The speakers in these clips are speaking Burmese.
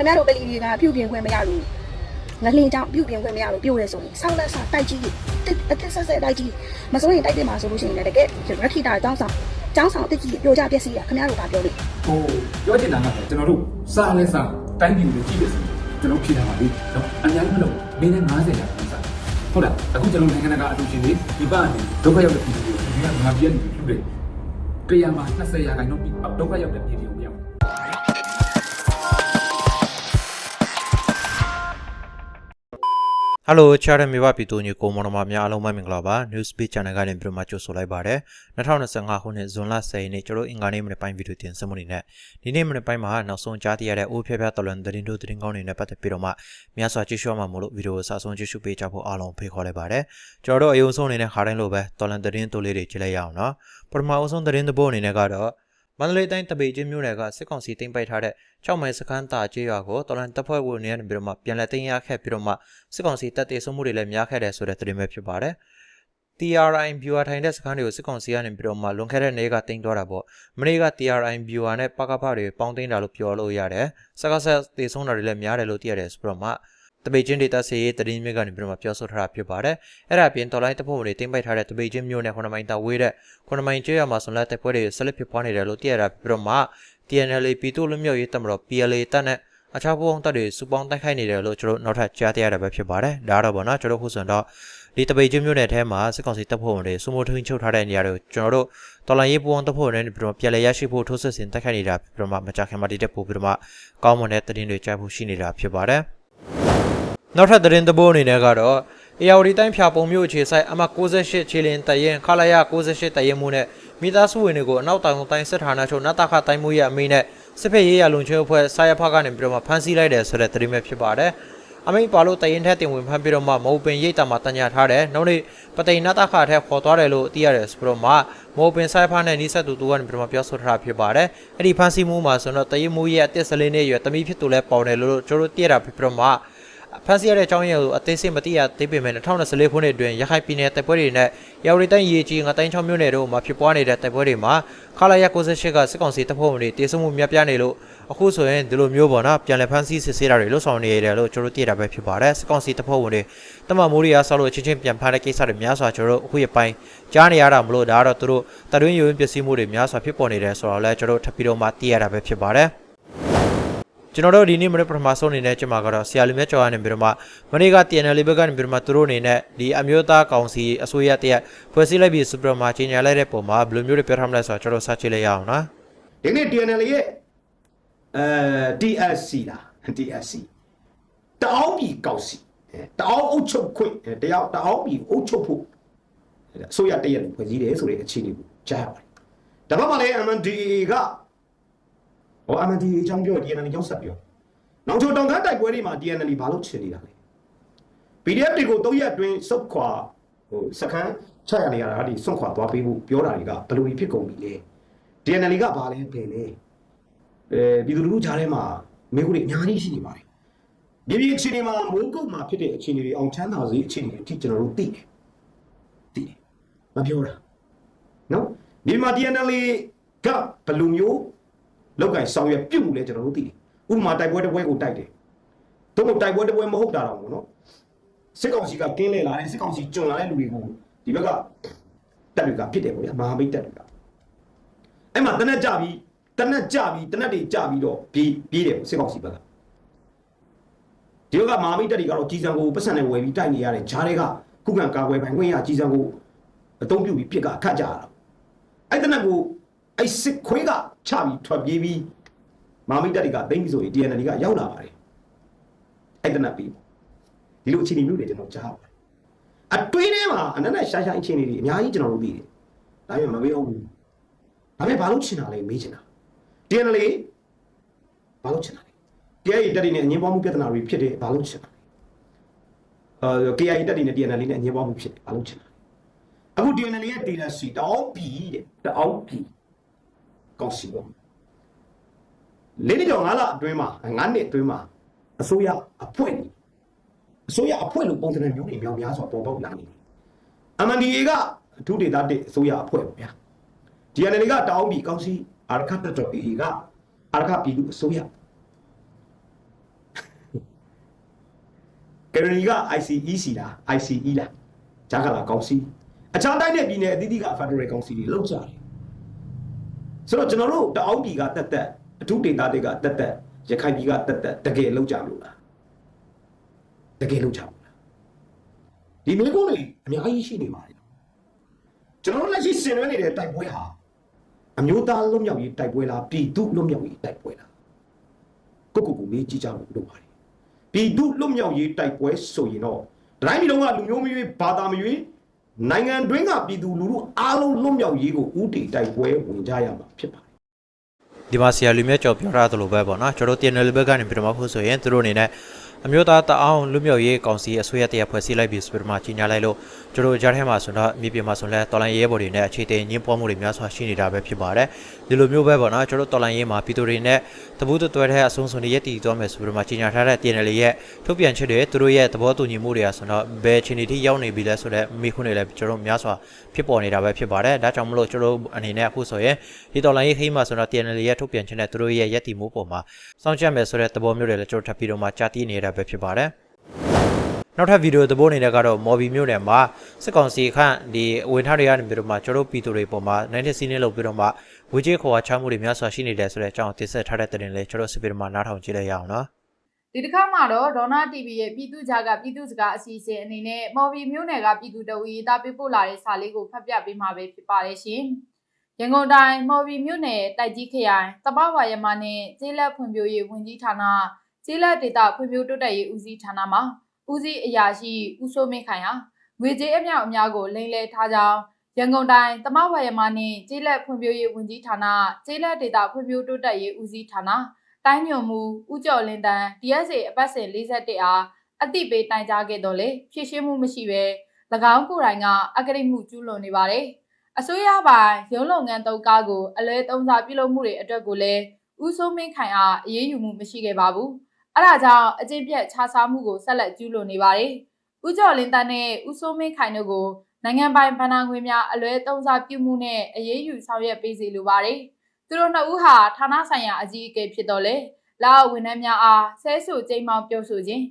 ခင်ဗျားတို့ပလီတွေကပြုတ်ပြင်ခွင့်မရလို့ငလင်းကြောင့်ပြုတ်ပြင်ခွင့်မရလို့ပြုတ်ရဲဆိုရင်ဆောက်လက်ဆောက်တိုက်ကြီးတစ်အသက်ဆက်ဆက်တိုက်ကြီးမစိုးရင်တိုက်တယ်မှာဆိုလို့ရှိရင်လည်းတကယ်ရခိတာတောင်းဆောင်ကျောင်းဆောင်တစ်ကြီးပြိုကျပျက်စီးတာခင်ဗျားတို့ကပြောလို့ဟိုပြောချင်တာကကျွန်တော်တို့စားလဲစားတိုင်းပြည်ကိုကြည့်ရစီကျွန်တော်ဖြေထားပါလိမ့်နော်အများကြီးမလို့မင်းနဲ့90ရာခိုင်စားဟုတ်လားအခုကျွန်တော်နိုင်ငံတကာအတူရှင်တွေဒီပအနေဒုက္ခရောက်တဲ့ပြည်သူတွေကိုဒီကငါပြည့်နေပြီပြုတယ်တရားမှာ20ရာခိုင်နှုန်းဒုက္ခရောက်တဲ့ပြည်သူတွေရောက်ဟ ယ်လိုချာရမြေပါပြည်သူညီကိုမောင်နှမများအားလုံးပဲမင်္ဂလာပါ News Speed Channel ကနေပြီးတော့မှကြိုဆိုလိုက်ပါတယ်2025ခုနှစ်ဇွန်လ10ရက်နေ့ကျွန်တော်အင်္ဂါနေ့မနေ့ပိုင်းဗီဒီယိုတင်ဆက်မှုနေနဲ့ဒီနေ့မနေ့ပိုင်းမှာနောက်ဆုံးကြားသိရတဲ့အိုးဖျက်ဖျက်တော်လွန်သတင်းတို့သတင်းကောင်းတွေနဲ့ပတ်သက်ပြီးတော့မှများစွာကြည့်ရှုမှာမို့လို့ဗီဒီယိုကိုစာဆုံးကြည့်ရှုပေးကြဖို့အားလုံးဖိတ်ခေါ်လိုက်ပါတယ်ကျွန်တော်တို့အယုံဆုံးအနေနဲ့ခါတိုင်းလိုပဲတော်လွန်သတင်းတို့လေးတွေကြည့်လိုက်ရအောင်နော်ပထမအဆုံးသတင်းတစ်ပုဒ်အနေနဲ့ကတော့ မန္တလေးတိုင်းတပေချင်းမြို့နယ်ကစစ်ကောင်စီတင်ပိုက်ထားတဲ့6မိုင်စခန်းတာကျေးရွာကိုတော်လန်တပ်ဖွဲ့ဝင်တွေကနေပြီးတော့မှပြန်လည်တင်ရခဲ့ပြီးတော့မှစစ်ကောင်စီတပ်တေဆုံးမှုတွေလည်းများခဲ့တယ်ဆိုတဲ့သတင်းပဲဖြစ်ပါတယ်။ TRI viewer ထိုင်တဲ့စခန်းတွေကိုစစ်ကောင်စီကနေပြီးတော့မှလွန်ခဲ့တဲ့နေ့ကတင်သွားတာပေါ့။မနေ့က TRI viewer နဲ့ပကဖတွေပေါင်းတင်တာလို့ပြောလို့ရတယ်။စကားဆက်တေဆုံးတာတွေလည်းများတယ်လို့သိရတယ်ဆိုတော့မှ တပေချင်းဒေတာစီရေးသတင်းမြစ်ကနေပြီးတော့မှပြောဆိုထားတာဖြစ်ပါတယ်။အဲ့ဒါအပြင်တော်လိုင်းတပ်ဖွဲ့ဝင်တွေတင်ပိုက်ထားတဲ့တပေချင်းမြို့နယ်ခုနမိုင်တာဝေးတဲ့ခုနမိုင်ကျေးရွာမှာဆွန်လက်တပ်ဖွဲ့တွေဆက်လက်ဖြစ်ပွားနေတယ်လို့သိရတာပြီးတော့မှ TNL ပြည်သူ့လူမျိုးရေးတပ်မတော် PLA တပ်နဲ့အခြားပူးပေါင်းတပ်တွေစုပေါင်းတိုက်ခိုက်နေတယ်လို့ကျွန်တော်နောက်ထပ်ကြားသိရတာပဲဖြစ်ပါတယ်။ဒါကတော့ဗောနော်ကျွန်တော်ခုဆိုတော့ဒီတပိတ်ချင်းမျိုးနယ်ထဲမှာစစ်ကောင်စီတပ်ဖွဲ့ဝင်တွေစုမိုးထင်းချုပ်ထားတဲ့နေရာတွေကိုကျွန်တော်တို့တော်လိုင်းရေးပူးပေါင်းတပ်ဖွဲ့ဝင်တွေပြီးတော့ပြည်လဲရရှိဖို့ထိုးစစ်ဆင်တိုက်ခိုက်နေတာပြီးတော့မှမကြခင်မှာတည်တဲ့ပို့ပြီးတော့မှကောင်းမွန်တဲ့သတင်းတွေကြားဖို့ရှိနေတာဖြစ်ပါတယ်။ နောက်ထပ်သတင်းသဘောအနေနဲ့ကတော့အေယာဝတီတိုင်းဖြာပုံမြို့အခြေဆိုင်အမ68ခြေလင်တရင်ခလာရ68တရင်မှုနဲ့မိသားစုဝင်တွေကိုအနောက်တောင်တိုင်းစစ်ဌာနချုပ်နတ်တခတိုင်းမှုရဲ့အမိနဲ့စစ်ဖက်ရေးရလုံချွေအဖွဲ့စာရဖကနေပြီးတော့မှဖမ်းဆီးလိုက်တယ်ဆိုတဲ့သတင်းပဲဖြစ်ပါတယ်။အမိပါလို့တရင်ထက်တင်ဝင်ဖမ်းပြီးတော့မှမဟုတ်ပင်ရိတ်တာမှာတညာထားတယ်။နောက်နေ့ပတိန်နတ်တခထက်ခေါ်သွားတယ်လို့သိရတယ်ဆိုတော့မှမဟုတ်ပင်စာရဖနဲ့နီးစပ်သူတူကနေပြီးတော့မှပြောဆိုထားတာဖြစ်ပါတယ်။အဲ့ဒီဖမ်းဆီးမှုမှာဆိုတော့တရင်မှုရဲ့အသက်စလေးနဲ့ရွယ်တမိဖြစ်သူလဲပေါင်တယ်လို့ကျွန်တော်တို့သိရတာဖြစ်ပြီးတော့မှ ဖန်စီရတဲ့အကြောင်းရင်းကိုအသေးစိတ်မသိရသေးပေမဲ့2024ခုနှစ်အတွင်းရခိုင်ပြည်နယ်တိုက်ပွဲတွေနဲ့ရော်ရီတိုင်းရေကြီးငတိုင်း6မြို့နယ်တို့မှာဖြစ်ပွားနေတဲ့တိုက်ပွဲတွေမှာခလာရ68ကစစ်ကောင်စီတပ်ဖွဲ့ဝင်တွေတေဆုံးမှုများပြားနေလို့အခုဆိုရင်ဒီလိုမျိုးပေါ့နော်ပြန်လည်ဖန်ဆီးစစ်ဆေးတာတွေလှုပ်ဆောင်နေရတယ်လို့ကျွန်တော်တို့သိရတာပဲဖြစ်ပါတယ်စစ်ကောင်စီတပ်ဖွဲ့ဝင်တွေတမမိုးရီယာဆောက်လို့ချင်းချင်းပြန်ဖမ်းတဲ့ကိစ္စတွေများစွာကျွန်တော်တို့အခုရပိုင်းကြားနေရတာမလို့ဒါကတော့သူတို့တတွင်းယူရင်းပစ္စည်းမှုတွေများစွာဖြစ်ပေါ်နေတယ်ဆိုတော့လည်းကျွန်တော်တို့ထပ်ပြီးတော့မှသိရတာပဲဖြစ်ပါတယ် ကျွန်တော်တို့ဒီနေ့မနေ့ပထမဆုံးအနေနဲ့ကျမကတော့ဆရာလူမြတ်ကျော်ကနေပြီးတော့မှမနေ့က TNL ဘက်ကနေပြီးတော့မှသူတို့အနေနဲ့ဒီအမျိုးသားကောင်စီအစိုးရတရက်ဖွဲ့စည်းလိုက်ပြီးစူပရမာကြီးညာလိုက်တဲ့ပုံမှာဘယ်လိုမျိုးတွေပြောထားမလဲဆိုတော့ကျွန်တော်စချစ်လိုက်ရအောင်နော်ဒီနေ့ TNL ရဲ့အဲ TSC လား TSC တအောင်းပြည်ကောက်စီအဲတအောင်းအုပ်ချုပ်ခွင့်အဲတယောက်တအောင်းပြည်အုပ်ချုပ်ဖို့အစိုးရတရက်ဖွဲ့စည်းတယ်ဆိုတဲ့အခြေအနေကိုကြားရပါတယ်။ဒါမှမဟုတ်လည်း MNDAA က ဟော MNDAA အကြောင်းပြော TNL အကြောင်းဆက်ပြော။နောက်ချိုတောင်ကတိုက်ပွဲတွေမှာ TNL ဘာလို့ချင်နေတာလဲ။ PDF တွေကို၃ရက်အတွင်းစုတ်ခွာဟိုစကန်ချရနေရတာဒီစွန့်ခွာသွားပေးဖို့ပြောတာတွေကဘယ်လိုဖြစ်ကုန်ပြီလဲ။ TNL ကဘာလဲဘယ်လဲအဲပြည်သူလူထုကြားထဲမှာမိခုတွေအများကြီးရှိနေပါတယ်မြေပြင်အခြေအနေမှာမိုးကုတ်မှာဖြစ်တဲ့အခြေအနေတွေအောင်ချမ်းသာစေအခြေအနေတွေအထိကျွန်တော်တို့သိတယ်သိတယ်မပြောတာနော်မြေမှာ TNL ကဘယ်လိုမျိုး လောက်ကင်ဆောင်ရွက်ပြုတ်မှုလဲကျွန်တော်တို့သိတယ်ဥပမာတိုက်ပွဲတစ်ပွဲကိုတိုက်တယ်တို့ကတိုက်ပွဲတစ်ပွဲမဟုတ်တာတော့ဘူးနော်စစ်ကောင်စီကကင်းလဲလာတယ်စစ်ကောင်စီကျွံလာတဲ့လူတွေကိုဒီဘက်ကတပ်တွေကဖြစ်တယ်ပေါ့ဗျာမဟာမိတ်တပ်တွေကအဲ့မှာတနက်ကြပြီးတနက်ကြပြီးတနက်တွေကြပြီးတော့ပြေးပြေးတယ်စစ်ကောင်စီဘက်ကဒီကမာမိတ်တက်တွေကတော့ကြီးစံကိုပတ်စံနဲ့ဝယ်ပြီးတိုက်နေရတဲ့ဂျားတွေကခုခံကာကွယ်ပိုင်ခွင့်ရကြီးစံကိုအသုံးပြုပြီးပြစ်ကခတ်ကြရတာအဲ့တနက်ကို အဲ့စစ်ခွေးကချပြီးထွက်ပြေးပြီးမာမိတ်တက်တွေကသိမ့်ပြီးဆိုရင် TNL ကရောက်လာပါတယ်အဲ့တနက်ပြီးဒီလိုအခြေအနေမျိုးတွေကျွန်တော်ကြားပါတယ်အတွင်းထဲမှာအနက်နဲ့ရှားရှားအခြေအနေတွေအများကြီးကျွန်တော်တို့သိတယ်ဒါပေမဲ့မပြောဘူးဒါပေမဲ့ဘာလို့ချင်တာလဲမေးချင်တာ TNL ဘာလို့ချင်တာလဲ KI တက်တွေနဲ့အငင်းပွားမှုပြဿနာတွေဖြစ်တယ်ဘာလို့ချင်တာလဲအာ KI တက်တွေနဲ့ TNL နဲ့အငင်းပွားမှုဖြစ်တယ်ဘာလို့ချင်တာလဲအခု TNL ရဲ့ data sheet တောင်းပြီတဲ့တောင်းပြီ ကောင်းစီပေါ့လေးနှစ်ကျော်၅လအတွင်းမှာ၅နှစ်အတွင်းမှာအစိုးရအဖွဲ့တွေအစိုးရအဖွဲ့လို့ပုံစံမျိုးတွေများများစွာပေါ်ပေါက်လာနေတယ် MNDA ကအထူးဒေသတစ်အစိုးရအဖွဲ့ပေါ့ဗျာ DNL ကတောင်းပြီးကောင်းစီအာရခတ်တက်တော် AA ကအာရခပြည်သူအစိုးရကယ်နီက ICEC လား ICE လားဂျာကလာကောင်စီအခြားတိုင်းနဲ့ပြည်နယ်အသီးသီးက Federal ကောင်စီတွေလောက်ကြတယ် ဆိုတော့ကျွန်တော်တို့တအောက်ပြည်ကတက်တက်အထူးဒေသတွေကတက်တက်ရခိုင်ပြည်ကတက်တက်တကယ်လောက်ကြမလို့လားတကယ်လောက်ကြမလို့လားဒီမျိုးကိုလေအများကြီးရှိနေပါတယ်ကျွန်တော်တို့လက်ရှိဆင်နွှဲနေတဲ့တိုက်ပွဲဟာအမျိုးသားလွတ်မြောက်ရေးတိုက်ပွဲလားပြည်သူလွတ်မြောက်ရေးတိုက်ပွဲလားကိုကိုကိုမေးကြည့်ကြလို့လုပ်ပါတယ်ပြည်သူလွတ်မြောက်ရေးတိုက်ပွဲဆိုရင်တော့တိုင်းပြည်လုံးကလူမျိုးမရွေးဘာသာမရွေး နိုင်ငံတွင်းကပြည်သူလူထုအားလုံးလွတ်မြောက်ရေးကိုဥတီတိုက်ပွဲဝင်ကြရမှာဖြစ်ပါတယ်ဒီမှာဆရာလူမြတ်ကျော်ပြောထားသလိုပဲပေါ့နော်ကျွန်တော်တို့ TNL ဘက်ကနေပြတော့ဖို့ဆိုရင်သူတို့အနေနဲ့ အမျိုးသားတအောင်လူမျိုးရေးကောင်စီအစိုးရတရားဖွဲ့စည်းလိုက်ပြီးဆိုပြီးတော့မှကြီးညာလိုက်လို့ကျွန်တော်ကြားထဲမှာဆိုတော့မြေပြင်မှာဆိုလဲတော်လိုင်းရဲဘော်တွေနဲ့အခြေတင်ညင်းပွားမှုတွေများစွာရှိနေတာပဲဖြစ်ပါတယ်ဒီလိုမျိုးပဲပေါ့နော်ကျွန်တော်တော်လိုင်းရဲမှာပြည်သူတွေနဲ့တပူးတွဲတဲ့အဆုံးစုံတွေရက်တည်သွားမယ်ဆိုပြီးတော့မှကြီးညာထားတဲ့ TNL ရဲ့ထုတ်ပြန်ချက်တွေသူတို့ရဲ့သဘောတူညီမှုတွေအဆိုတော့ဘယ်အခြေအနေထိရောက်နေပြီလဲဆိုတော့မိခွန်းတွေလည်းကျွန်တော်များစွာဖြစ်ပေါ်နေတာပဲဖြစ်ပါတယ်ဒါကြောင့်မလို့ကျွန်တော်အနေနဲ့အခုဆိုရင်ဒီတော်လိုင်းရဲခေးမှာဆိုတော့ TNL ရဲ့ထုတ်ပြန်ချက်နဲ့သူတို့ရဲ့ရက်တည်မှုပေါ်မှာစောင့်ကြည့်မယ်ဆိုတဲ့သဘောမျိုးတွေလည်းကျွန်တော်ထပ်ပြီးတော့မှကြားသိနေတာပဲဖြစ်ပါတယ်နောက်ထပ်ဗီဒီယိုသဘောအနေနဲ့ကတော့မော်ဘီမျိုးနယ်မှာစစ်ကောင်စီခန့်ဒီဝင်ထားတွေကနေပြီးတော့မှကျွန်တော်တို့ပြည်သူတွေပေါ်မှာနိုင်တဲ့စီးနှင်းလုပ်ပြီးတော့မှဝေကြီးခေါ်ချမှုတွေများစွာရှိနေတယ်ဆိုတဲ့အကြောင်းတင်ဆက်ထားတဲ့တဲ့တင်လေးကျွန်တော်စစ်ပြီးတော့မှနားထောင်ကြည့်လိုက်ရအောင်နော်ဒီတစ်ခါမှာတော့ဒေါနာ TV ရဲ့ပြည်သူ့ကြားကပြည်သူ့စကားအစီအစဉ်အနေနဲ့မော်ဘီမျိုးနယ်ကပြည်သူတဝီသားပေးပို့လာတဲ့စာလေးကိုဖတ်ပြပေးမှာပဲဖြစ်ပါတယ်ရှင်။ရန်ကုန်တိုင်းမော်ဘီမျိုးနယ်တိုက်ကြီးခရိုင်တပဝါရမနဲ့ကျေးလက်ဖွံ့ဖြိုးရေးဝန်ကြီးဌာန ကျေးလက်ဒေသဖွံ့ဖြိုးတိုးတက်ရေးဦးစီးဌာနမှာဦးစီးအရာရှိဦးစိုးမင်းခိုင်ဟာငွေကြေးအမြောက်အများကိုလိမ်လည်ထားကြောင်းရန်ကုန်တိုင်းတမဝါရမနဲ့ကျေးလက်ဖွံ့ဖြိုးရေးဝန်ကြီးဌာနကျေးလက်ဒေသဖွံ့ဖြိုးတိုးတက်ရေးဦးစီးဌာနတိုင်းညွန်မူဦးကျော်လင်းတန်း DSA အပတ်စဉ်41အားအတိပေးတိုင်ကြားခဲ့တော့လေဖြည့်ရှင်းမှုမရှိဘဲ၎င်းကိုယ်တိုင်ကအကြိမ်မှုကျူးလွန်နေပါတယ်။အစိုးရပိုင်းရုံးလုပ်ငန်းတုံးကားကိုအလဲသုံးစားပြုလုပ်မှုတွေအတွက်ကိုလည်းဦးစိုးမင်းခိုင်အားအရေးယူမှုမရှိခဲ့ပါဘူး။ အဲဒါကြောင့်အကျင့်ပြတ်ခြားစားမှုကိုဆက်လက်ကျူးလွန်နေပါတယ်။ဦးကျော်လင်းတန်းနဲ့ဦးစိုးမင်းခိုင်တို့ကိုနိုင်ငံပိုင်ဗဏ္ဍာငွေများအလွဲသုံးစားပြုမှုနဲ့အရေးယူဆောင်ရွက်ပေးစီလိုပါတယ်။သူတို့နှစ်ဦးဟာဌာနဆိုင်ရာအကြီးအကဲဖြစ်တော်လေလာဝန်ထမ်းများအားဆဲဆူကြိမ်မောင်ပြောဆိုခြင်း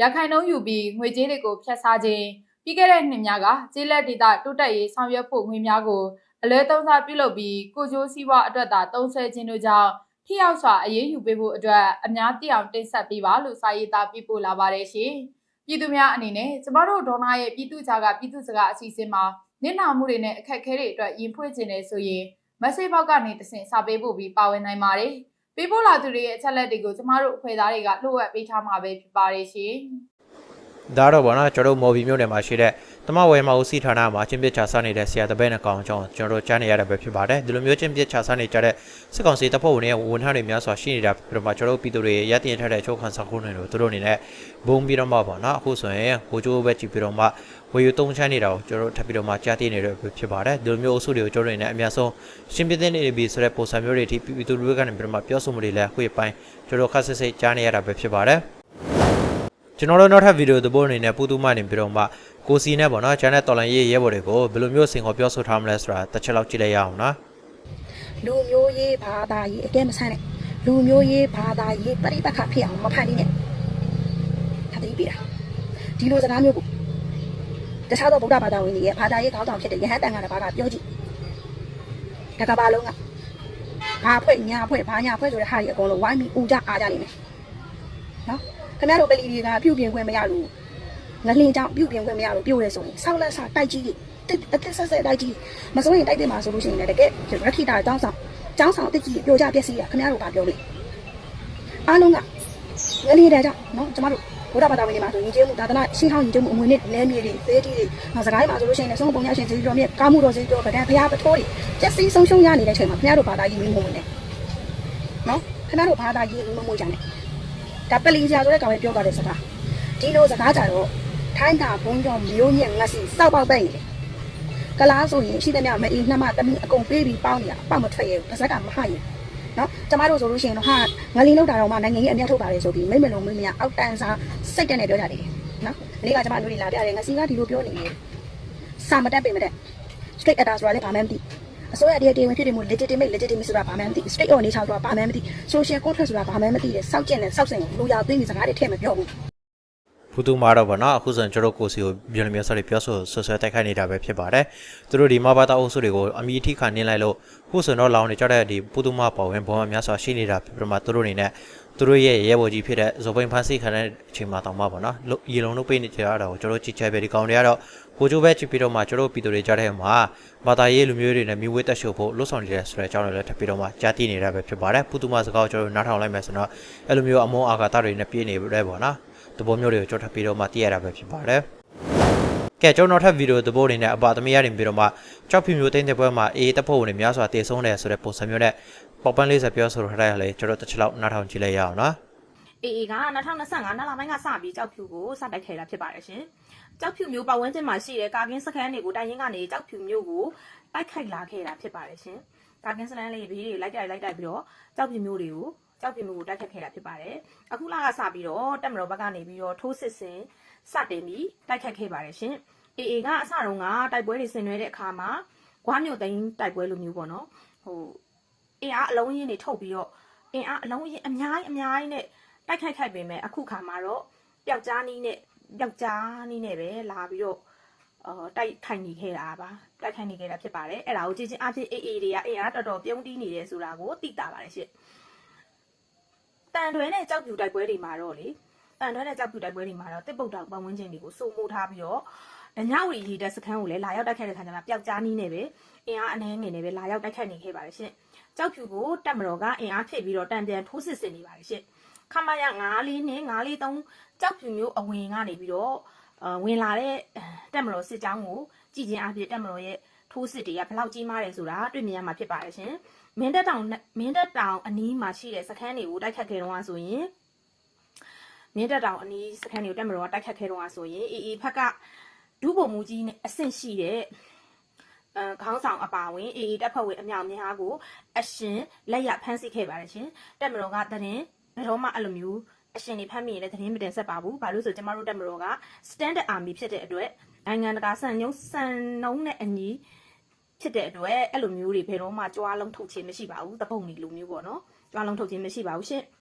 ရခိုင်နှုံးယူပြီးငွေကြေးတွေကိုဖျက်ဆားခြင်းပြီးခဲ့တဲ့နှစ်များကကျေးလက်ဒေသတိုးတက်ရေးဆောင်ရွက်ဖို့ငွေများကိုအလဲသုံးစားပြုလုပ်ပြီးကိုကျိုးစည်းဝါအတွက်သာတုံးဆွဲခြင်းတို့ကြောင့် ထိရောက်စွာအရေးယူပေးဖို့အတွက်အများသိအောင်တင်ဆက်ပေးပါလို့စာရေးသားပြပို့လာပါတယ်ရှင်ပြည်သူများအနေနဲ့ကျမတို့ဒေါနာရဲ့ပြည်သူ့ကြားကပြည်သူ့စကားအစီအစဉ်မှာနစ်နာမှုတွေနဲ့အခက်အခဲတွေအတွက်ရင်ဖွင့်ခြင်းတယ်ဆိုရင်မက်ဆေ့ဘောက်ကနေတဆင့်စာပေးဖို့ပြီးပါဝင်နိုင်ပါတယ်။ပေးပို့လာသူတွေရဲ့အချက်လက်တွေကိုကျမတို့အဖွဲ့သားတွေကလှုပ်ဝက်ပေးထားမှာပဲဖြစ်ပါတယ်ရှင်။ ဒါတော့ဗောနော်ကျွန်တော်တို့မော်ဘီမျိုးနယ်မှာရှိတဲ့တမဝဲမဦးစီဌာနမှာချင်းပစ်ချာစားနေတဲ့ဆရာတပည့်နဲ့ကောင်အကြောင်းကျွန်တော်တို့ကြားနေရတာပဲဖြစ်ပါတယ်ဒီလိုမျိုးချင်းပစ်ချာစားနေကြတဲ့စစ်ကောင်စီတပ်ဖွဲ့ဝင်တွေဝန်ထမ်းတွေများစွာရှိနေတာပြီးတော့မှကျွန်တော်တို့ပြည်သူတွေရက်တင်ထားတဲ့အချုပ်ခံစားခုနေလို့သူတို့အနေနဲ့ဘုံပြီးတော့မှပေါ့နော်အခုဆိုရင်ဟိုကျိုးပဲကြည့်ပြီးတော့မှဝေယူတုံးချမ်းနေတာကိုကျွန်တော်တို့ထပ်ပြီးတော့မှကြားသိနေရဖြစ်ပါတယ်ဒီလိုမျိုးအုပ်စုတွေကိုကျွန်တော်တို့အနေနဲ့အများဆုံးရှင်းပြသနေပြီဆိုတဲ့ပုံစံမျိုးတွေအထိပြည်သူတွေကနေပြီးတော့မှပြောဆိုမှုတွေလည်းအခုပိုင်းကျွန်တော်ခက်ဆစ်စိတ်ကြားနေရတာပဲဖြစ်ပါတယ် ကျွန်တော်တို့နောက်ထပ်ဗီဒီယိုသဘောအနေနဲ့ပူတူမနေပြီးတော့မှကိုစီနဲ့ပေါ့နော် channel တော်လန်ရေးရဲဘော်တွေကိုဘယ်လိုမျိုးစင်ခေါ်ပြောဆိုထားမလဲဆိုတာတစ်ချက်လောက်ကြည့်လိုက်ရအောင်နော်လူမျိုးရေးဘာသာရေးအကဲမဆန်းနဲ့လူမျိုးရေးဘာသာရေးပရိပက္ခဖြစ်အောင်မဖန်တီးနဲ့ခတိပြတာဒီလိုစကားမျိုးကိုတခြားသောဗုဒ္ဓဘာသာဝင်တွေရဲ့ဘာသာရေးခေါင်းဆောင်ဖြစ်တဲ့ယဟန်တန်ကတပါးကပြောကြည့်တကဘာလုံးကဘာဖွဲ့ညာဖွဲ့ဘာညာဖွဲ့ဆိုတဲ့ဟာကြီးအကုန်လုံးဝိုင်းပြီးဦးကြအားကြနေမယ်နော် ခင်ဗျားတို့ပလီတွေကပြုတ်ပြင်ခွင့်မရလို့ငလင်ကြောင့်ပြုတ်ပြင်ခွင့်မရလို့ပြုတ်ရဲဆိုရင်ဆောက်လက်စာတိုက်ကြီးတက်အသက်ဆက်ဆက်တိုက်ကြီးမစိုးရင်တိုက်တယ်မှာဆိုလို့ရှိရင်လည်းတကယ်ရခိတာတောင်းဆောင်ကျောင်းဆောင်တက်ကြီးပြိုကျပျက်စီးရခင်ဗျားတို့ကပြောလို့အားလုံးကငလင်တဲ့ကြောင့်နော်ကျမတို့ဘုရားဘာသာဝင်တွေမှာဆိုရင်ကျေးမှုသာသနာရှင်းဟောင်းရင်ကျေးမှုအမွေနဲ့လဲမြေတွေသေးတီးတွေစကားတွေမှာဆိုလို့ရှိရင်လည်းဆုံးပုံရရှင်စီတော်မြတ်ကာမှုတော်စီတော်ဗဒံဖျားပထိုးတွေပျက်စီးဆုံးရှုံးရနေတဲ့အချိန်မှာခင်ဗျားတို့ဘာသာရေးမင်းမဝင်နဲ့နော်ခင်ဗျားတို့ဘာသာရေးမမွေးကြနဲ့ ဒါပလီစရာဆိုတဲ့ကောင်ပဲပြောသွားတဲ့စကားဒီလိုစကားကြတော့ထိုင်းတာဘုံကြောင့်မျိုးညက်ငတ်စီစောက်ပေါက်ပိတ်နေတယ်ကလားဆိုရင်ရှိသမျှမအေးနှမတမီအကုန်ပေးပြီးပေါင်းနေတာအပေါက်မထွက်ရဘူးပါဇက်ကမဟရင်နော်ကျမတို့ဆိုလို့ရှိရင်တော့ဟာငလီလောက်တာတော့မှနိုင်ငံကြီးအမြတ်ထုတ်ပါတယ်ဆိုပြီးမိမ့်မလုံးမင်းမရအောက်တန်းစားစိတ်တက်နေပြောကြတယ်နော်ဒီနေ့ကကျမတို့တွေလာပြတယ်ငစီကဒီလိုပြောနေတယ်စာမတက်ပေမဲ့တဲ့ straight atta ဆိုတာလည်းဘာမှမသိ အစိုးရတည်းတရားဝင်ဖြစ်တယ်မို့ legitimate legitimate ဆိုတာဘာမှမသိ straight on nature ဆိုတာဘာမှမသိ social contract ဆိုတာဘာမှမသိတဲ့စောက်ကျင်တဲ့စောက်စင်ကိုလူရသိနေစကားတွေထည့်မပြောဘူးဘူးတူမာတော့ဗောနော်အခုဆိုရင်ကျွန်တော်ကိုစီကိုပြည်နယ်မျိုးဆက်တွေပြောဆိုဆွဆွဲတိုက်ခိုက်နေတာပဲဖြစ်ပါတယ်သူတို့ဒီမဘာတာအုပ်စုတွေကိုအမိအထိခါနင်းလိုက်လို့ခုဆိုတော့လောင်နေကြတဲ့ဒီဘူးတူမာပေါ်ဝင်ဘောမများစွာရှိနေတာဖြစ်ပြီးမှသူတို့အနေနဲ့သူတို့ရဲ့ရဲဘော်ကြီးဖြစ်တဲ့ဇော်ပိန်ဖန်စီခံတဲ့အချိန်မှာတောင်မှပေါ့နော်လို့ရေလုံးလို့ပိတ်နေကြရတာကိုကျွန်တော်ကြည့်ချက်ပဲဒီကောင်တွေကတော့ ကိုချိုးပဲချစ်ပြီးတော့မှကျွန်တော်ပြည်သူတွေကြားထဲမှာမာတာရေးလူမျိုးတွေနဲ့မြဝေးတက်ရှုပ်ဖို့လွတ်ဆောင်နေတယ်ဆိုတဲ့အကြောင်းတွေလည်းထပ်ပြီးတော့မှကြားသိနေတာပဲဖြစ်ပါတယ်ဘူးတူမာစကားကိုကျွန်တော်နားထောင်လိုက်မယ်ဆိုတော့အဲ့လိုမျိုးအမုန်းအာဃာတတွေနဲ့ပြည့်နေတယ်ပေါ့နော်သဘောမျိုးတွေကိုကြောက်ထပ်ပြီးတော့မှသိရတာပဲဖြစ်ပါတယ်။ကဲကျွန်တော်ထပ်ဗီဒီယိုသဘောအနေနဲ့အပါသမီးရရင်ပြီးတော့မှကြောက်ဖြူမျိုးတင်းတဲ့ဘွဲမှာအေးတပ်ဖို့ဝင်များစွာတည်ဆုံးတယ်ဆိုတဲ့ပုံစံမျိုးနဲ့ပေါက်ပန်းလေးစပြောဆိုထားတဲ့လေကျွန်တော်တစ်ချက်လောက်နားထောင်ကြည့်လိုက်ရအောင်နော်။အေအေက2025နှစ်လပိုင်းကစပြီးကြောက်ဖြူကိုစတိုက်ခဲ့တာဖြစ်ပါတယ်ရှင်။ ကြောက်ဖြူမျိုးပတ်ဝန်းကျင်မှာရှိတဲ့ကာကင်းစခန်းတွေကိုတိုင်းရင်းကနေကြောက်ဖြူမျိုးကိုတိုက်ခိုက်လာခဲ့တာဖြစ်ပါတယ်ရှင်။ကာကင်းစခန်းလေးဘေးတွေလိုက်တိုက်လိုက်တိုက်ပြီးတော့ကြောက်ဖြူမျိုးတွေကိုကြောက်ဖြူမျိုးကိုတိုက်ခိုက်ခဲ့တာဖြစ်ပါတယ်။အခုလကစပြီးတော့တက်မတော်ဘက်ကနေပြီးတော့ထိုးစစ်ဆင်စတင်ပြီးတိုက်ခိုက်ခဲ့ပါတယ်ရှင်။အေအေကအစတုန်းကတိုက်ပွဲတွေဆင်နွှဲတဲ့အခါမှာဂွားမျိုးသိန်းတိုက်ပွဲလိုမျိုးပေါ့နော်။ဟိုအင်အားအလုံးရင်းတွေထုတ်ပြီးတော့အင်အားအလုံးရင်းအများကြီးအများကြီးနဲ့တိုက်ခိုက်ခိုက်ပေမဲ့အခုခါမှာတော့ပျောက်ကြားနီးနဲ့ ပျောက်ကြားနီးနဲ့ပဲလာပြီးတော့အော်တိုက်ခိုက်နေခဲ့တာပါတိုက်ခိုက်နေခဲ့တာဖြစ်ပါတယ်အဲ့ဒါကိုကြည့်ချင်းအဖြစ်အေးအေးတွေကအေးအားတော်တော်ပြုံးတီးနေတယ်ဆိုတာကိုသိတာပါတယ်ရှင့်တန်တွဲနဲ့ကြောက်ပြူတိုက်ပွဲတွေမှာတော့လေတန်တွဲနဲ့ကြောက်ပြူတိုက်ပွဲတွေမှာတော့တစ်ပုတ်တောင်ပတ်ဝန်းကျင်တွေကိုစုံမိုးထားပြီးတော့ဓညဝရီရေတက်စခန်းကိုလည်းလာရောက်တိုက်ခိုက်တဲ့ခါကျမှပျောက်ကြားနီးနဲ့ပဲအင်အားအနှဲငယ်နဲ့ပဲလာရောက်တိုက်ခိုက်နေခဲ့ပါတယ်ရှင့်ကြောက်ဖြူကိုတက်မတော်ကအင်အားဖြည့်ပြီးတော့တန်ပြန်ထိုးစစ်ဆင်နေပါတယ်ရှင့် ခမရ94နဲ့943ကြောက်ဖြူမျိုးအဝင်ကနေပြီးတော့အဝင်လာတဲ့တက်မတော်စစ်ကြောင်းကိုကြည်ချင်းအဖြစ်တက်မတော်ရဲ့ထိုးစစ်တွေကဘယ်လောက်ကြီးမားတယ်ဆိုတာတွေ့မြင်ရမှာဖြစ်ပါတယ်ရှင်မင်းတက်တောင်မင်းတက်တောင်အနီးမှာရှိတဲ့စခန်းတွေကိုတိုက်ခတ်ခဲ့တော့ဆိုရင်မင်းတက်တောင်အနီးစခန်းတွေကိုတက်မတော်ကတိုက်ခတ်ခဲ့တော့ဆိုရင်အေအေဖက်ကဒုဗိုလ်မှူးကြီးနဲ့အဆင့်ရှိတဲ့အဲခေါင်းဆောင်အပါဝင်အေအေတပ်ဖွဲ့ဝင်အမြောက်များကိုအရှင်လက်ရဖမ်းဆီးခဲ့ပါတယ်ရှင်တက်မတော်ကတရင် ဘယ်တော့မှအဲ့လိုမျိုးအရှင်တွေဖမ်းမိရင်လည်းသတင်းမတင်ဆက်ပါဘူး။ဘာလို့ဆိုကျမတို့တက်မတော်က standard army ဖြစ်တဲ့အတွက်နိုင်ငံတကာစံညုံစံနှုံးနဲ့အညီဖြစ်တဲ့အတွက်အဲ့လိုမျိုးတွေဘယ်တော့မှကြွားလုံးထုတ်ခြင်းမရှိပါဘူး။တပုံနေလိုမျိုးပေါ့နော်။ကြွားလုံးထုတ်ခြင်းမရှိပါဘူးရှင်။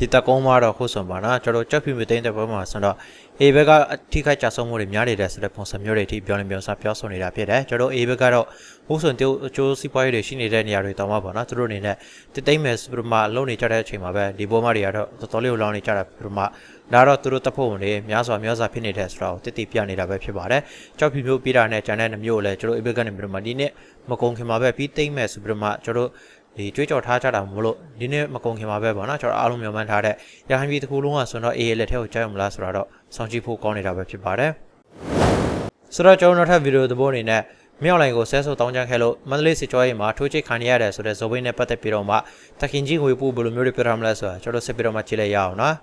ဒီတက်ကုန်းမှာတော့ခုဆိုပါနော်ကျွန်တော်ကြောက်ဖြူမျိုးတင်းတဲ့ဘွဲမှာဆိုတော့အေဘက်ကအထိခိုက်ကြဆုံးမှုတွေများနေတဲ့ဆိုတဲ့ပုံစံမျိုးတွေအထိပြောနေပြောစားပြောဆိုနေတာဖြစ်တယ်ကျွန်တော်အေဘက်ကတော့ခုဆိုတိုးအကျိုးစီးပွားရေးတွေရှိနေတဲ့နေရာတွေတောင်မှပေါ့နော်သူတို့အနေနဲ့တိတိမ့်မယ်ဆိုပြီးမှလုံနေကြတဲ့အချိန်မှာပဲဒီဘိုးမတွေကတော့တော်တော်လေးလောင်းနေကြတာပြီးမှဒါတော့သူတို့တပ်ဖို့ဝင်တွေများစွာများစွာဖြစ်နေတဲ့ဆိုတော့တိတိပြနေတာပဲဖြစ်ပါတယ်ကြောက်ဖြူမျိုးပြတာနဲ့ဂျန်တဲ့မျိုးကိုလည်းကျွန်တော်အေဘက်ကနေပြီးမှဒီနေ့မကုံခင်မှာပဲပြီးတိမ့်မယ်ဆိုပြီးမှကျွန်တော် ဒီကြွေးကြော်ထားကြတာမလို့ဒီနေ့မကုံခင်မှာပဲပေါ့နော်ကျွန်တော်အားလုံးမျှော်မှန်းထားတဲ့ရဟန်းပြည်တစ်ခုလုံးကဆိုတော့အေးလက်ထဲကိုကြောက်မလားဆိုတော့စောင့်ကြည့်ဖို့ကောင်းနေတာပဲဖြစ်ပါတယ်ဆိုတော့ကျွန်တော်နောက်ထပ်ဗီဒီယိုသဘောအနေနဲ့မြောက်လိုင်ကိုဆဲဆိုတောင်းကြခဲ့လို့မန္တလေးစစ်ကြောရေးမှာထိုးချိတ်ခံရရတယ်ဆိုတဲ့ဇော်ဘိန်းနဲ့ပတ်သက်ပြီးတော့မှတခင်ကြီးငွေပို့ဘယ်လိုမျိုးတွေပြရမလဲဆိုတာကျွန်တော်စစ်ပြီးတော့မှကြည့်လိုက်ရအောင်နော်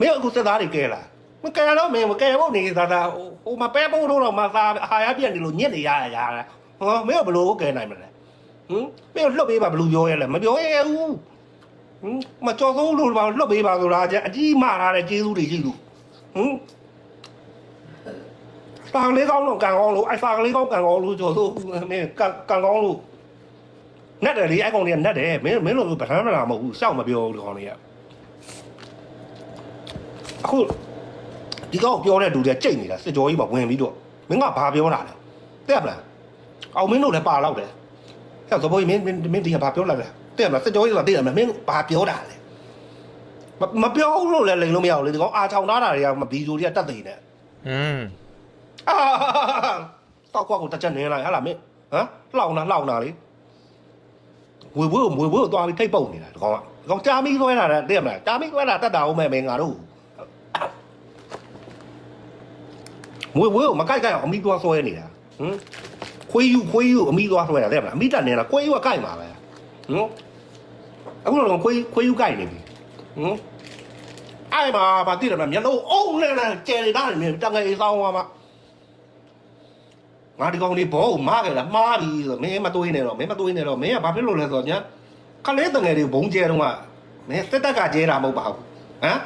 မင်းအခုစက်သားတွေကဲလာမကဲတော့မင်းမကဲဖို့နေသာသာဟိုမပဲဖို့တော့မသာအာရပြက်နေလို့ညစ်နေရရရဟောမင်းဘလို့ကဲနိုင်မလဲ ဟင်မင်းလွတ်ပေးပါဘလို့ပြောရဲလဲမပြောရဲဘူးဟင်မကြော်ဆုံးလို့ပါလွတ်ပေးပါဆိုတာအကြီးမာထားတဲ့ကျေးဇူးတွေရှိလို့ဟင်စာကလေးကောင်းတော့ကန်ကောင်းလို့အိုက်စာကလေးကောင်းကန်ကောင်းလို့ကြော်ဆိုမင်းကန်ကန်ကောင်းလို့နဲ့တယ်လေအိုက်ကောင်တွေကနဲ့တယ်မင်းမင်းလို့ဗထမ်းမလာမဟုတ်ဘူးရှောက်မပြောဘူးဒီကောင်တွေကအခုဒီကောင်ပြောတဲ့လူတွေကြိတ်နေတာစစ်ကြောကြီးမှာဝင်ပြီးတော့မင်းကဘာပြောတာလဲတဲ့မလားအောင်မင်းတို့လည်းပါတော့တယ် ဟဲ့သဘောကြီးမင်းမင်းမင်းဒီကဘာပြောလာလဲတဲ့မလားစစ်ကြောကြီးဆိုတာသိတယ်မလားမင်းဘာပြောတာလဲမမပြောလို့လည်းလိန်လို့မရဘူးလေဒီကောင်အာချောင်ထားတာတွေကမဘီဇိုတွေကတတ်သိနေอืมအာတော့ကွာကိုတစ်ချက်နေလိုက်ဟာလားမင်းဟမ်လှောင်တာလှောင်တာလေဝေဝေဝေဝေသွားပြီးထိတ်ပုတ်နေတာဒီကောင်ကဒီကောင်ကြာမီးသွဲတာတဲ့တဲ့မလားကြာမီးသွဲတာတတ်တာအောင်မဲ့မင်းငါတို့ငွေဝဲကိုမကြိုက်ကြိုက်အောင်အမိသွားဆွဲနေတာဟမ် ခွေးယူခွေးယူအမိသွားဆွဲတာတဲ့မလားအမိတက်နေတာခွေးယူကကြိုက်မှာပဲဟမ်အခုတော့ခွေးခွေးယူကြိုက်နေပြီဟမ်အဲ့မှာဗာတိတယ်မမျက်လုံးအုံးနေတာကျယ်နေတာနေတငယ်ဆောင်သွားမှာငါဒီကောင်လေးဘောကိုမားခဲ့လားမှားပြီဆိုမင်းမတွေးနဲ့တော့မင်းမတွေးနဲ့တော့မင်းကဘာဖြစ်လို့လဲဆိုတော့ညာခလေးတငယ်တွေဘုံကျဲတော့ကမင်းစစ်တပ်ကကျဲတာမဟုတ်ပါဘူးဟမ်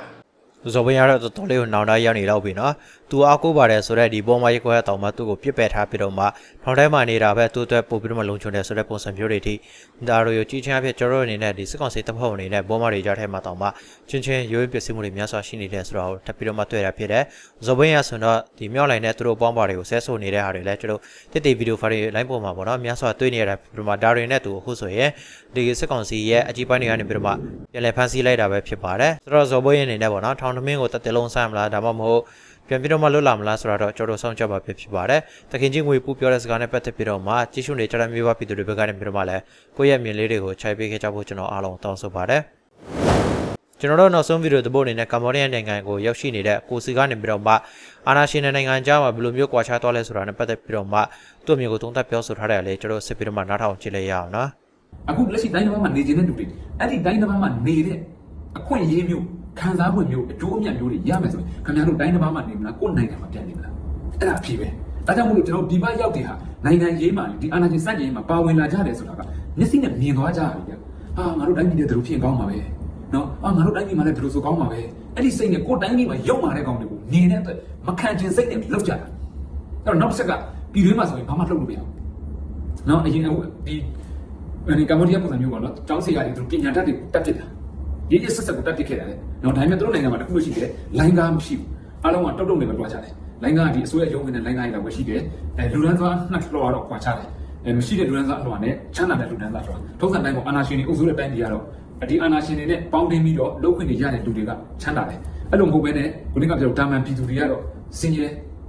ဇော်ဘင်းရတော့တော်တော်လေးကိုနောင်တရောက်နေတော့ပြီနော် သူအားကိုးပါတယ်ဆိုတော့ဒီဘောမရိကွဲတောင်မှသူ့ကိုပြစ်ပယ်ထားပြီးတော့မှထောင်ထဲမှာနေတာပဲသူ့အတွက်ပို့ပြီးတော့မှလုံခြုံတယ်ဆိုတဲ့ပုံစံမျိုးတွေထိဒါတို့ရကြီးချမ်းအဖြစ်ကျွန်တော်တို့အနေနဲ့ဒီစစ်ကောင်စီတပ်ဖွဲ့ဝင်တွေနဲ့ဘောမတွေကြားထဲမှာတောင်မှချင်းချင်းရိုးရိုးပစ္စည်းမှုတွေများစွာရှိနေတယ်ဆိုတော့ထပ်ပြီးတော့မှတွေ့ရဖြစ်တယ်ဇော်ဘင်းရဆိုတော့ဒီမြောက်လိုင်းနဲ့သူတို့ပေါင်းပါတွေကိုဆဲဆိုနေတဲ့ဟာတွေလည်းကျွန်တော်တစ်တေဗီဒီယိုဖိုင်တွေလိုင်းပေါ်မှာပေါ့နော်များစွာတွေ့နေရတာပြီးတော့မှဒါတွေနဲ့သူအခုဆိုရင်ဒီစစ်ကောင်စီရဲ့အကြီးပိုင်းတွေကနေပြီးတော့မှပြန်လည်ဖမ်းဆီးလိုက်တာပဲဖြစ်ပါတယ်ဆိုတော့ဇော်ဘင်းရအနေနဲ့ပေါ့နော်ထောင်သမင်းကိုတက်တလုံးဆိုင်မလားဒါမှမဟုတ် ပြန်ပြီးတော့မှလွတ်လာမလားဆိုတာတော့ကျွန်တော်တို့စောင့်ကြပါဖြစ်ဖြစ်ပါတယ်။တခင်ချင်းငွေပူပြောတဲ့စကားနဲ့ပတ်သက်ပြီးတော့မှကြီးစုနေကြတဲ့မျိုးပါပြည်သူတွေဘက်ကနေပြီးတော့မှလည်းကိုယ့်ရဲ့မြင်လေးတွေကိုခြိုက်ပေးခဲ့ကြဖို့ကျွန်တော်အားလုံးတောင်းဆိုပါတယ်။ကျွန်တော်တို့နောက်ဆုံးဗီဒီယိုသဘောအနေနဲ့ကမ္ဘောဒီးယားနိုင်ငံကိုရောက်ရှိနေတဲ့ကိုစီကနေပြီးတော့မှအာနာရှင်နိုင်ငံကြားမှာဘယ်လိုမျိုးကွာခြားသွားလဲဆိုတာနဲ့ပတ်သက်ပြီးတော့မှသူ့အမြင်ကိုသုံးသပ်ပြောဆိုထားတယ်လေကျွန်တော်စစ်ပြီးတော့မှနားထောင်ကြည့်လိုက်ရအောင်နော်အခုလက်ရှိတိုင်းတစ်ပတ်မှာနေခြင်းတဲ့လူတွေအဲ့ဒီတိုင်းတစ်ပတ်မှာနေတဲ့အခွင့်အရေးမျိုး ခံစား권မျိုးအကျိုးအမြတ်မျိုးတွေရမယ်ဆိုရင်ခင်ဗျားတို့တိုင်းတစ်ပတ်မှာနေမလားကိုယ်နိုင်ငံမှာပြန်နေမလားအဲ့ဒါအဖြစ်ပဲဒါကြောင့်မို့လို့ကျွန်တော်ဒီဘက်ရောက်တဲ့ဟာနိုင်ငံရေးမှာဒီအာဏာရှင်စန့်ကျင်ရေးမှာပါဝင်လာကြတယ်ဆိုတာကမျက်စိနဲ့မြင်သွားကြရတယ်ဗျဟာငါတို့တိုင်းပြည်နဲ့တို့ဖြစ်ကောင်းပါပဲနော်အာငါတို့တိုင်းပြည်မှာလည်းတို့ဆိုကောင်းပါပဲအဲ့ဒီစိတ်နဲ့ကိုယ်တိုင်းပြည်မှာရုပ်မာတဲ့ကောင်တွေကိုနေတဲ့အတွက်မခံချင်စိတ်နဲ့လောက်ကြတာအဲ့တော့နောက်တစ်ချက်ကပြည်တွင်းမှာဆိုရင်ဘာမှလုပ်လို့မရဘူးနော်အရင်ကဒီအဲဒီကမ္ဘောဒီးယားပုံစံမျိုးပေါ့နော်ကျောင်းစီရတယ်သူပညာတတ်တွေတက်ဖြစ်တာရေးရေးဆက်ဆက်ကိုတက်ဖြစ်ခဲ့တာလေ နော်ဒါပေမဲ့သူတို့နိုင်ငံမှာတစ်ခုလို့ရှိတယ်လိုင်းကားမရှိဘူးအားလုံးကတုတ်တုတ်နေပဲတွားကြတယ်လိုင်းကားကဒီအစိုးရရုံးနေတဲ့လိုင်းကားကြီးတော့ပဲရှိတယ်အဲလူဒန်းစားနှစ်လောကတော့ကွာချတယ်အဲမရှိတဲ့လူဒန်းစားအလွှာနဲ့ချမ်းသာတဲ့လူဒန်းစားဆိုတာထုံးစံတိုင်းပေါ့အာနာရှင်တွေအုပ်စိုးတဲ့တိုင်းပြည်ကတော့ဒီအာနာရှင်တွေနဲ့ပေါင်းတင်ပြီးတော့လုပ်ခွင့်တွေရတဲ့လူတွေကချမ်းသာတယ်အဲ့လိုမဟုတ်ဘဲနဲ့ခုနကပြောတာမန်ပြည်သူတွေကတော့စင်ကြဲ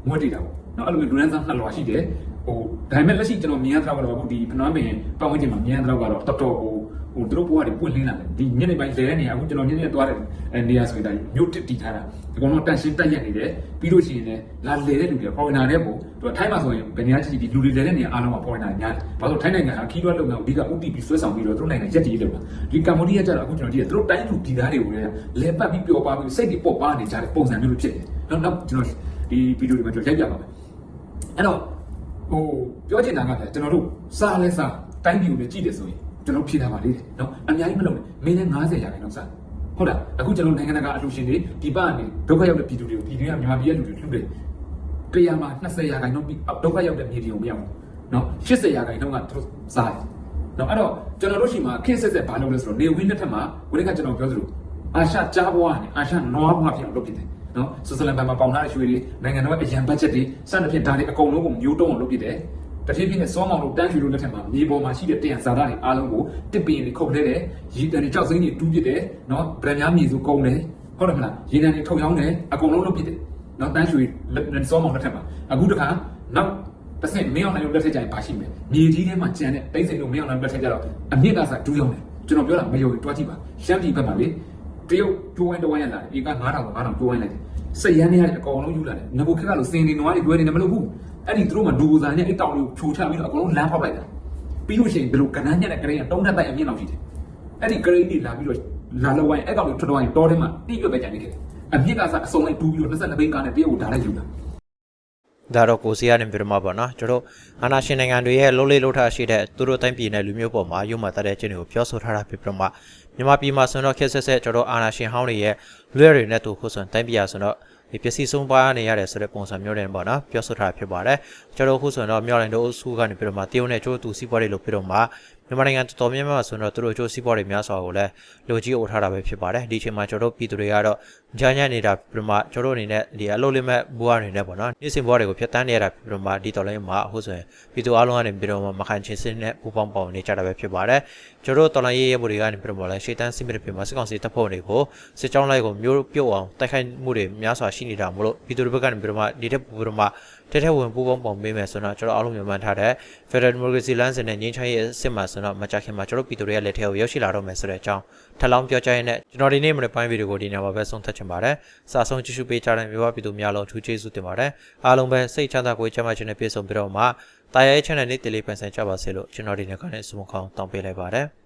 မွေးတည်တာပေါ့နော်အဲ့လိုမျိုးလူဒန်းစားနှစ်လောရှိတယ်ဟိုဒါပေမဲ့လက်ရှိကျွန်တော်မြင်ရတဲ့ကတော့ဒီဖနွမ်းပင်ပတ်ဝန်းကျင်မှာမြင်ရတဲ့ကတော့တော်တော်ဟို ဟိုသူတို့ဘဝတွေပွင့်လင်းလာတယ်ဒီညနေပိုင်းလဲနေအခုကျွန်တော်ညနေသွားတဲ့နေရာဆိုရင်ဒါမြို့တစ်တီထားတာဒီကောင်တော့တန်ရှင်းတက်ရက်နေတယ်ပြီးလို့ရှိရင်လည်းလာလေတဲ့လူတွေပေါ်ဝင်လာတဲ့ပုံသူထိုင်းမှာဆိုရင်ဘယ်နေရာကြည့်ဒီလူတွေလဲတဲ့နေရာအားလုံးမှာပေါ်ဝင်လာညာတယ်ဘာလို့ထိုင်းနိုင်ငံကခီးသွွားလုပ်ငန်းကိုအဓိကဥတီပြီးဆွဲဆောင်ပြီးတော့သူတို့နိုင်ငံရက်တည်လုပ်တာဒီကမ္ဘောဒီးယားကျတော့အခုကျွန်တော်ကြည့်ရသူတို့တိုင်းလူဒီသားတွေကိုလည်းလဲပတ်ပြီးပျော်ပါပြီးစိတ်တွေပေါ့ပါနေကြတဲ့ပုံစံမျိုးလိုဖြစ်တယ်နောက်နောက်ကျွန်တော်ဒီဗီဒီယိုတွေမှာကျွန်တော်ရိုက်ပြပါမယ်အဲ့တော့ဟိုပြောချင်တာကလည်းကျွန်တော်တို့စားလဲစားတိုင်းပြည်ကိုလည်းကြည့်တယ်ဆိုရင် ကျွန်တော်ဖြေတာပါလေတဲ့နော်အများကြီးမလုပ်နဲ့မင်းလည်း90ရာခိုင်နှုန်းစားဟုတ်လားအခုကျွန်တော်နိုင်ငံတကာအလှူရှင်တွေဒီပအနေဒုက္ခရောက်တဲ့ပြည်သူတွေကိုပြည်တွင်းကမြန်မာပြည်ရဲ့လူတွေလှူတယ်တရားမှာ20ရာခိုင်နှုန်းဒုက္ခရောက်တဲ့မြေပြည်ကိုမရောက်ဘူးနော်80ရာခိုင်နှုန်းကသူတို့စားတယ်နော်အဲ့တော့ကျွန်တော်တို့ရှိမှာခင်းဆက်ဆက်ဘာလုပ်လဲဆိုတော့နေဝင်းလက်ထက်မှာဝင်းကကျွန်တော်ပြောသလိုအာရှကြားဘွားနဲ့အာရှနွားဘွားဖြစ်အောင်လုပ်ဖြစ်တယ်နော်ဆွစ်ဇာလန်ဘက်မှာပေါင်ထားတဲ့ရွှေတွေနိုင်ငံတော်ရဲ့အရန်ဘတ်ဂျက်တွေစတဲ့ဖြင့်ဒါတွေအကုန်လုံးကိုမျိုးတုံးအောင်လုပ်ဖြစ်တယ် တဖြည်းဖြည်းနဲ့စောမောင်တို့တန်းရွှေတို့လက်ထက်မှာမြေပေါ်မှာရှိတဲ့တယံဇာတာတွေအားလုံးကိုတစ်ပင်တွေခုတ်လဲတယ်ရီတန်တွေကြောက်စိမ့်တွေတူးပစ်တယ်နော်ဗရန်များမြေစုကုန်းတယ်ဟုတ်တယ်မလားရေတန်တွေထုတ်ရောင်းတယ်အကုန်လုံးလုပ်ဖြစ်တယ်နော်တန်းရွှေစောမောင်လက်ထက်မှာအခုတခါနောက်တစ်ဆင့်မင်းအောင်နိုင်တို့လက်ထက်ကျရင်ပါရှိမယ်မြေကြီးထဲမှာကျန်တဲ့တိတ်စိန်တို့မင်းအောင်နိုင်လက်ထက်ကျတော့အမြင့်ကစားဒူးရောင်းတယ်ကျွန်တော်ပြောတာမယုံရင်တွားကြည့်ပါရှမ်းပြည်ဘက်မှာလေတရုတ်ကျိုးဝိုင်းတဝိုင်းရလာတယ်ဧက9000 9000ကျိုးဝိုင်းလိုက်တယ်စိတ်ရမ်းနေရတဲ့အကောင်လုံးယူလာတယ်ငဘခက်ကလို့စင်နေနွားတွေတွဲနေတယ်မလို့ဘူး အဲ့ဒီသူတို့မှဒူဇာနဲ့အဲ့တောင်လေးကိုဖြိုချပြီးတော့အကောင်လုံးလမ်းဖောက်လိုက်တာပြီးလို့ရှိရင်ဒီလိုကနန်းညက်တဲ့ကရိန်းကတုံးထက်တိုက်အမြင့်လောက်ရှိတယ်အဲ့ဒီကရိန်းတွေလာပြီးတော့လာလောက်ဝိုင်းအဲ့ကောင်လေးထွက်တော့ရင်တောထဲမှာတိရွက်ပဲကြံနေခဲ့တယ်အမြင့်ကစားအစုံလိုက်တူးပြီးတော့22ဘိန်းကားနဲ့တရုတ်ကိုဓာတ်လိုက်ယူတာဒါတော့ကိုစီကနေပြတော့မှာပေါ့နော်ကျွန်တော်အာနာရှင်နိုင်ငံတွေရဲ့လုံးလေးလုံးထားရှိတဲ့သူတို့တိုင်းပြည်နယ်လူမျိုးပေါ်မှာရုံမှတတ်တဲ့ခြင်းတွေကိုပြောဆိုထားတာဖြစ်ပြီးတော့မှမြန်မာပြည်မှာဆိုတော့ခက်ဆက်ဆက်ကျွန်တော်အာနာရှင်ဟောင်းတွေရဲ့လွဲတွေနဲ့တူခုဆိုတိုင်းပြည်ရဆိုတော့ ဒီပစ္စည်းဆုံးပါနေရတယ်ဆိုတဲ့ပုံစံမျိုးတွေပေါ့နော်ပြောဆိုထားတာဖြစ်ပါတယ်ကျွန်တော်ခုဆိုတော့မြောက်လိုင်းတို့အစုကနေပြီးတော့မှတရုတ်နဲ့ကျိုးတူစီးပွားတွေလို့ပြီးတော့မှ မြန်မာနိုင်ငံတော်တော်များများဆိုတော့သူတို့ကျိုးစီးပွားတွေများစွာကိုလည်းလိုကြီးအိုထားတာပဲဖြစ်ပါတယ်ဒီအချိန်မှာကျွန်တော်ပြည်သူတွေကတော့ညာညံ့နေတာပြီးတော့မှကျွန်တော်အနေနဲ့ဒီအလုပ်လေးမဲ့ဘူကနေနဲ့ပေါ့နော်နေ့စဉ်ဘဝတွေကိုဖျက်ဆီးနေရတာပြီးတော့မှဒီတော်လိုင်းမှာအခုဆိုရင်ပြည်သူအလုံးကနေပြီးတော့မှမခံချင်းစင်းနဲ့ပူပေါင်းပေါင်းနေကြတာပဲဖြစ်ပါတယ်ကျွန်တော်တော်လိုင်းရေးရဲမှုတွေကနေပြီးတော့မှလည်းရှေ့တန်းစစ်မြေတွေပြမှာစစ်ကောင်စီတပ်ဖွဲ့တွေကိုစစ်ကြောင်းလိုက်ကိုမျိုးပြုတ်အောင်တိုက်ခိုက်မှုတွေများစွာရှိနေတာမို့လို့ပြည်သူတွေဘက်ကနေပြီးတော့မှဒီတက်ပူပြီး တော့မှတဲတဲဝင်ပူပေါင်းပေါင်းပေးမယ်ဆိုတော့ကျွန်တော်အားလုံးမြန်မာထားတဲ့ Federal Democracy လမ်းစဉ်နဲ့ငင်းချရေးအစ်စ်မှာဆိုတော့မကြခင်မှာကျွန်တော်ပြည်သူတွေရဲ့လက်ထဲကိုရောက်ရှိလာတော့မယ်ဆိုတဲ့အကြောင်းထပ်လောင်းပြောကြားရင်းနဲ့ကျွန်တော်ဒီနေ့မနေ့ပိုင်းဗီဒီယိုကိုဒီနေ့မှာပဲဆုံးသတ်ချင်ပါတယ်။စာဆုံးကြည့်ရှုပေးကြတဲ့မြန်မာပြည်သူများလုံးထူးကျေးဇူးတင်ပါတယ်။အားလုံးပဲစိတ်ချမ်းသာကိုယ်ချမ်းသာခြင်းနဲ့ပြည့်စုံပြီးတော့မှတာယာရဲ့ channel လေးတလေးပန်ဆင်ကြပါစေလို့ကျွန်တော်ဒီနေ့ကနေဆုမခေါင်းတောင်းပေးလိုက်ပါတယ်။